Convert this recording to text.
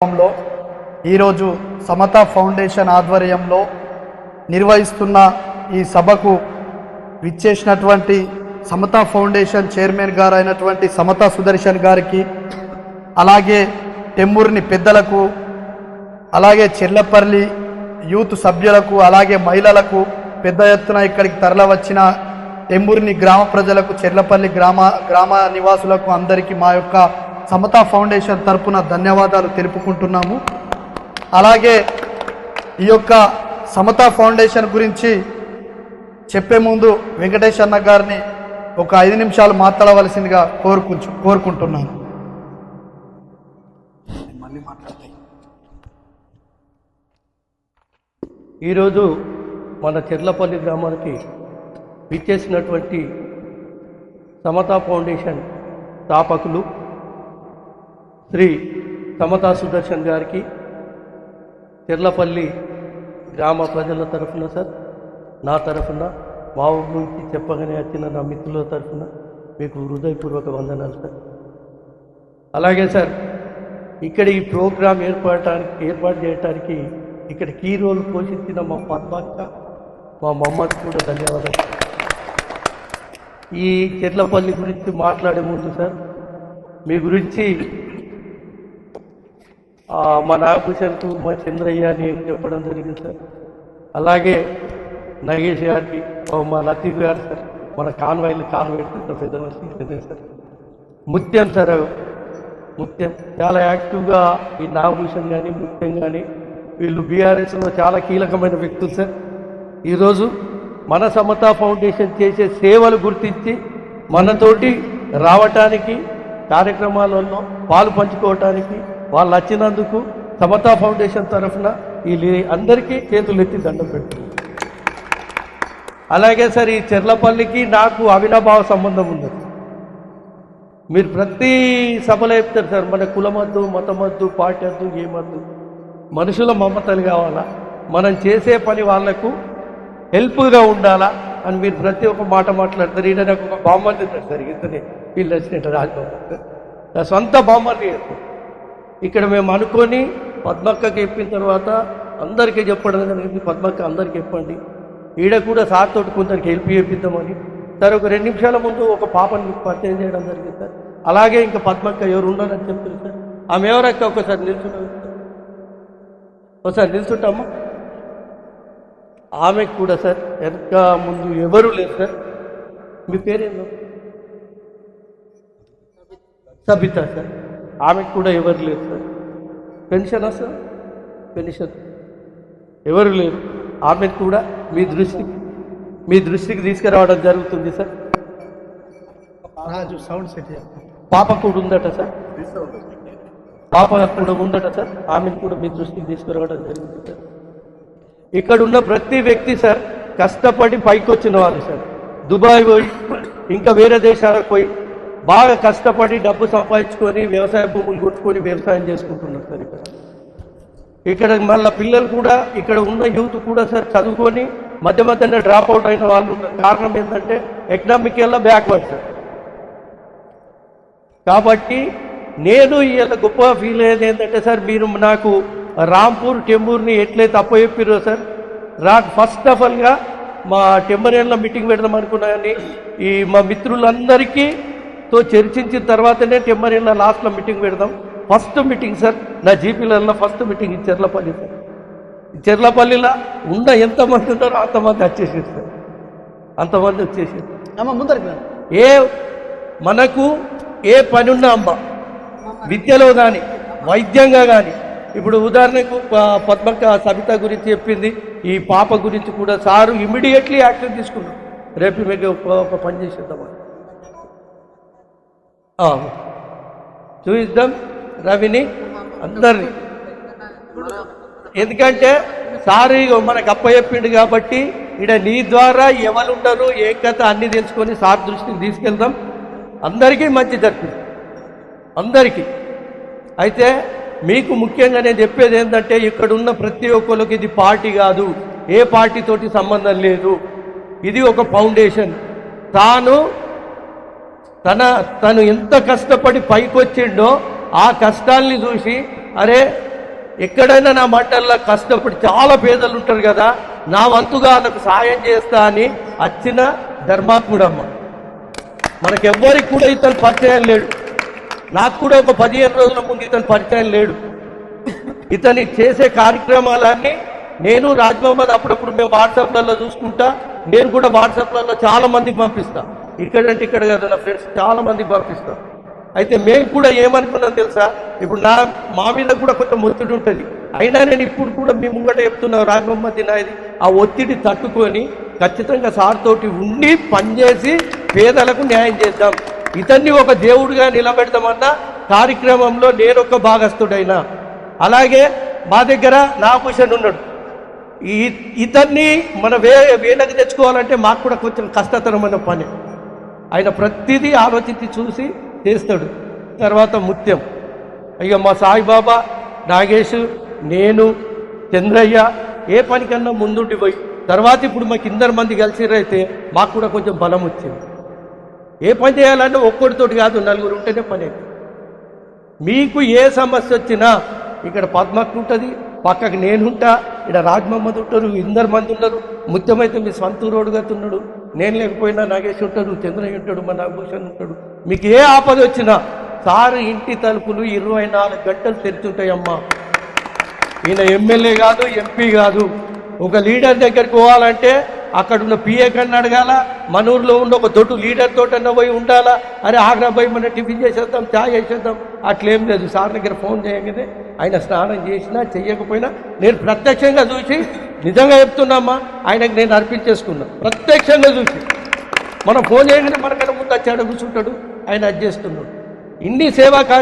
లో ఈరోజు సమత ఫౌండేషన్ ఆధ్వర్యంలో నిర్వహిస్తున్న ఈ సభకు విచ్చేసినటువంటి సమత ఫౌండేషన్ చైర్మన్ గారు అయినటువంటి సమత సుదర్శన్ గారికి అలాగే టెమ్మూరిని పెద్దలకు అలాగే చెర్లపల్లి యూత్ సభ్యులకు అలాగే మహిళలకు పెద్ద ఎత్తున ఇక్కడికి తరలవచ్చిన టెమ్మూరిని గ్రామ ప్రజలకు చెర్లపల్లి గ్రామ గ్రామ నివాసులకు అందరికీ మా యొక్క సమతా ఫౌండేషన్ తరపున ధన్యవాదాలు తెలుపుకుంటున్నాము. అలాగే ఈ యొక్క సమతా ఫౌండేషన్ గురించి చెప్పే ముందు వెంకటేష్ అన్న గారిని ఒక ఐదు నిమిషాలు మాట్లాడవలసిందిగా కోరుకుంటు కోరుకుంటున్నాను. మళ్ళీ మాట్లాడతాయి. ఈరోజు మన చెర్లపల్లి గ్రామానికి విచ్చేసినటువంటి సమతా ఫౌండేషన్ స్థాపకులు శ్రీ సమతా సుదర్శన్ గారికి చెర్లపల్లి గ్రామ ప్రజల తరఫున సార్ నా తరఫున మా ఊరు నుంచి చెప్పగానే వచ్చిన నా మిత్రుల తరఫున మీకు హృదయపూర్వక వందనాలు సార్. అలాగే సార్ ఇక్కడ ఈ ప్రోగ్రాం ఏర్పడటానికి ఏర్పాటు చేయడానికి ఇక్కడ కీ రోల్ పోషించిన మా పద్మక్క మా మమ్మకి కూడా ధన్యవాదాలు ఈ చెట్లపల్లి గురించి మాట్లాడే ముందు సార్ మీ గురించి మా నాగభూషణ్కు మా చంద్రయ్య అని చెప్పడం జరిగింది సార్. అలాగే నగేష్ గారికి ఓ మా లతీఫ్ గారు సార్ మన కాన్వాయిలు కాన్వాయిట్ పెద్ద మనిషి పెద్ద సార్. ముత్యం సార్ ముత్యం. చాలా యాక్టివ్గా ఈ నాగభూషణ్ కానీ ముత్యం కానీ వీళ్ళు బీఆర్ఎస్లో చాలా కీలకమైన వ్యక్తులు సార్. ఈరోజు మన సమతా ఫౌండేషన్ చేసే సేవలు గుర్తించి మనతోటి రావటానికి కార్యక్రమాలలో పాలు పంచుకోవటానికి వాళ్ళు వచ్చినందుకు సమతా ఫౌండేషన్ తరఫున వీళ్ళు అందరికీ చేతులు ఎత్తి దండం పెడుతుంది అలాగే సార్ ఈ చెర్లపల్లికి నాకు అవినాభావ సంబంధం ఉంది మీరు ప్రతి సభలో చెప్తారు సార్ మన కులమద్దు మతమద్దు పార్టీ వద్దు ఏమద్దు. మనుషుల మమతలు కావాలా? మనం చేసే పని వాళ్ళకు హెల్ప్గా ఉండాలా? అని మీరు ప్రతి ఒక్క మాట మాట్లాడతారు. ఈయన నాకు ఒక బామ్మర్ది సార్ ఇతనే. వీళ్ళు వచ్చినట్టు రాజబాబు. నా సొంత బామ్మర్ది. ఇక్కడ మేము అనుకొని పద్మక్కకి చెప్పిన తర్వాత అందరికీ చెప్పడం జరిగింది పద్మక్క అందరికీ చెప్పండి. ఈడ కూడా సార్ తోటి కొందరికి హెల్ప్ చేపిద్దామని. సార్ ఒక రెండు నిమిషాల ముందు ఒక పాపని మీకు పరిచయం చేయడం జరిగింది సార్. అలాగే ఇంకా పద్మక్క ఎవరు ఉండాలని చెప్తుంది సార్. ఆమె ఎవరక్క ఒకసారి నిల్చుంటాం ఒకసారి నిల్చుంటామా? ఆమెకు కూడా సార్ వెనక ముందు ఎవరు లేరు సార్. మీ పేరేందో? సబిత సార్. ఆమెకు కూడా ఎవరు లేరు సార్. పెన్షనా సార్? పెన్షన్. ఎవరు లేరు. ఆమెకు కూడా మీ దృష్టికి మీ దృష్టికి తీసుకురావడం జరుగుతుంది సార్. రాజు సౌండ్ సెట్ పాప కూడా ఉందట సార్. పాప కూడా ఉందట సార్. ఆమెను కూడా మీ దృష్టికి తీసుకురావడం జరిగింది సార్. ఇక్కడ ఉన్న ప్రతి వ్యక్తి సార్ కష్టపడి పైకి వచ్చిన వాళ్ళు సార్. దుబాయ్ పోయి ఇంకా వేరే దేశాలకు పోయి బాగా కష్టపడి డబ్బు సంపాదించుకొని వ్యవసాయ భూములు కొట్టుకొని వ్యవసాయం చేసుకుంటున్నారు సార్ ఇక్కడ. ఇక్కడ మళ్ళీ పిల్లలు కూడా ఇక్కడ ఉన్న యూత్ కూడా సార్ చదువుకొని మధ్య మధ్యన డ్రాప్ అవుట్ అయిన వాళ్ళు కారణం ఏంటంటే ఎకనామికల్లా బ్యాక్వర్డ్ సార్. కాబట్టి నేను ఇవాళ గొప్ప ఫీల్ అయ్యేది ఏంటంటే సార్ మీరు నాకు రాంపూర్ టెంబూర్ని ఎట్లయితే అప్పచెప్పిరో సార్ రా ఫస్ట్ ఆఫ్ ఆల్గా మా టెంబరేన్లో మీటింగ్ పెడదాం అనుకున్నాను ఈ మా మిత్రులందరికీ తో చర్చించిన తర్వాతనే టెంబరేన్లో లాస్ట్లో మీటింగ్ పెడదాం. ఫస్ట్ మీటింగ్ సార్ నా జీపీలలో ఫస్ట్ మీటింగ్ చెర్లపల్లి సార్ చెర్లపల్లిలో ఉన్న ఎంతమంది ఉన్నారో అంతమంది వచ్చేసారు సార్ అంతమంది వచ్చేసారు. అమ్మ ముందరికి రా. ఏ మనకు ఏ పని ఉన్నా అమ్మ. విద్యలో కానీ వైద్యంగా కానీ ఇప్పుడు ఉదాహరణకు ప- పద్మక్క సబిత గురించి చెప్పింది. ఈ పాప గురించి కూడా సారు ఇమీడియట్లీ యాక్షన్ తీసుకున్నాం రేపు మీకు ఒక పని చేసేద్దామని. చూద్దాం రవిని అందరినీ. ఎందుకంటే సార్ మనకు అప్పచెప్పిండు కాబట్టి ఇక్కడ నీ ద్వారా ఎవరు ఉండరు ఏ కథ అన్ని తెలుసుకొని సార్ దృష్టిని తీసుకెళ్దాం. అందరికీ మంచి జరిపింది అందరికీ. అయితే మీకు ముఖ్యంగా నేను చెప్పేది ఏంటంటే ఇక్కడ ఉన్న ప్రతి ఒక్కరికి ఇది పార్టీ కాదు. ఏ పార్టీతోటి సంబంధం లేదు. ఇది ఒక ఫౌండేషన్. తాను తన తను ఎంత కష్టపడి పైకి వచ్చిండో ఆ కష్టాల్ని చూసి అరే ఎక్కడైనా నా మంటల్లో కష్టపడి చాలా పేదలు ఉంటారు కదా నా వంతుగా నాకు సాయం చేస్తా అని వచ్చిన ధర్మాత్ముడమ్మ. మనకెవ్వరికి కూడా ఇతను పరిచయం లేడు. నాకు కూడా ఒక పదిహేను రోజుల ముందు ఇతను పరిచయం లేడు. ఇతని చేసే కార్యక్రమాలన్నీ నేను రాజ్మహమ్మద్ అప్పుడప్పుడు మేము వాట్సాప్లలో చూసుకుంటా నేను కూడా వాట్సాప్లలో చాలా మందికి పంపిస్తాను ఇక్కడంటే ఇక్కడ కదా నా ఫ్రెండ్స్ చాలా మందికి అయితే మేము కూడా ఏమనుకున్నాం తెలుసా? ఇప్పుడు నా మా మీద కూడా కొంచెం ఒత్తిడి ఉంటుంది. అయినా నేను ఇప్పుడు కూడా మీ ముంగట చెప్తున్నా రాజ్ మహమ్మద్ నాయది ఆ ఒత్తిడి తట్టుకొని ఖచ్చితంగా సార్తోటి ఉండి పనిచేసి పేదలకు న్యాయం చేద్దాం. ఇతన్ని ఒక దేవుడిగా నిలబెడతామన్న కార్యక్రమంలో నేను ఒక భాగస్థుడైనా. అలాగే మా దగ్గర నాభూషణ్ ఉన్నాడు. ఈ ఇతన్ని మన వే వేలకు తెచ్చుకోవాలంటే మాకు కూడా కొంచెం కష్టతరమైన పని. ఆయన ప్రతిదీ ఆలోచించి చూసి చేస్తాడు. తర్వాత ముత్యం. అయ్యో మా సాయిబాబా నాగేష్ నేను చంద్రయ్య ఏ పనికన్నా ముందుండి పోయి తర్వాత ఇప్పుడు మాకు ఇందరు మంది కలిసిరైతే మాకు కూడా కొంచెం బలం వచ్చింది. ఏ పని చేయాలంటే ఒక్కడితోటి కాదు నలుగురు ఉంటేనే పని మీకు ఏ సమస్య వచ్చినా ఇక్కడ పద్మకు ఉంటుంది పక్కకు నేనుంటా ఇక్కడ రాజ్మహమ్మద్ ఉంటారు ఇందరు మంది ఉన్నారు ముత్యమైతే మీ సొంత రోడ్డుగా ఉన్నాడు నేను లేకపోయినా నాగేష్ ఉంటాడు చంద్రయ్య ఉంటాడు మా నాగభూషణ్ ఉంటాడు. మీకు ఏ ఆపద వచ్చినా సారు ఇంటి తలుపులు ఇరవై నాలుగు గంటలు తెరుచుంటాయమ్మా. ఈయన ఎమ్మెల్యే కాదు ఎంపీ కాదు. ఒక లీడర్ దగ్గరికి పోవాలంటే అక్కడ ఉన్న పిఏ కన్నా అడగాల మన ఊర్లో ఉన్న ఒక దొడ్డు లీడర్ తోటన్నా పోయి ఉండాలా? అరే ఆగ్రా పోయి మన టిఫిన్ చేసేద్దాం చాయ్ చేసేద్దాం. అట్లేం లేదు సార్ దగ్గర ఫోన్ చేయగానే ఆయన స్నానం చేసినా చెయ్యకపోయినా నేను ప్రత్యక్షంగా చూసి నిజంగా చెప్తున్నామ్మా ఆయనకు నేను అర్పించేసుకున్నా. ప్రత్యక్షంగా చూసి. మనం ఫోన్ చేయగానే మనకన్నా ముందు వచ్చాడు కూర్చుంటాడు ఆయన అది చేస్తున్నాడు. ఇన్ని సేవా